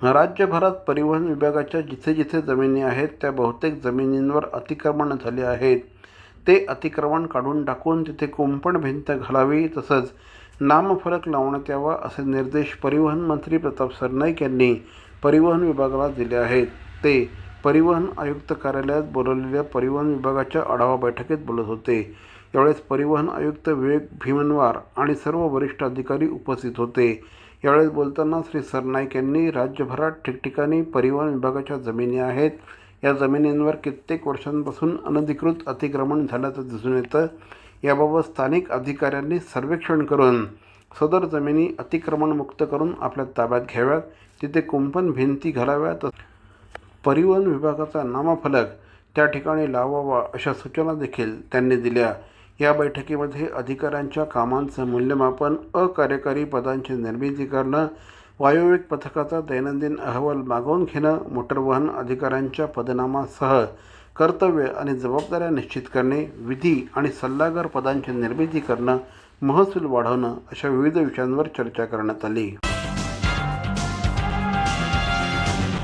राज्यभरात परिवहन विभागाच्या जिथे जिथे जमिनी आहेत त्या बहुतेक जमिनींवर अतिक्रमण झाले आहेत. ते अतिक्रमण काढून टाकून तिथे कुंपण भिंत घालावी तसंच नामफलक लावण्यात यावा असे निर्देश परिवहन मंत्री प्रताप सरनाईक यांनी परिवहन विभागाला दिले आहेत. ते परिवहन आयुक्त कार्यालयात बोलवलेल्या परिवहन विभागाच्या आढावा बैठकीत बोलत होते. यावेळेस परिवहन आयुक्त विवेक भीमनवार आणि सर्व वरिष्ठ अधिकारी उपस्थित होते. यावेळेस बोलताना श्री सरनाईक यांनी राज्यभरात ठिकठिकाणी परिवहन विभागाच्या जमिनी आहेत. या जमिनींवर कित्येक वर्षांपासून अनधिकृत अतिक्रमण झाल्याचं दिसून येतं. याबाबत स्थानिक अधिकाऱ्यांनी सर्वेक्षण करून सदर जमिनी अतिक्रमणमुक्त करून आपल्या ताब्यात घ्याव्यात. तिथे कुंपण भिंती घालाव्यात. परिवहन विभागाचा नामफलक त्या ठिकाणी लावावा अशा सूचना देखील त्यांनी दिल्या. या बैठकीमध्ये अधिकाऱ्यांच्या कामांचं मूल्यमापन अकार्यकारी पदांची निर्मिती करणं वायुवेग पथकाचा दैनंदिन अहवाल मागवून घेणं मोटर वाहन अधिकाऱ्यांच्या पदनामासह कर्तव्य आणि जबाबदाऱ्या निश्चित करणे विधी आणि सल्लागार पदांची निर्मिती करणं महसूल वाढवणं अशा विविध विषयांवर चर्चा करण्यात आली.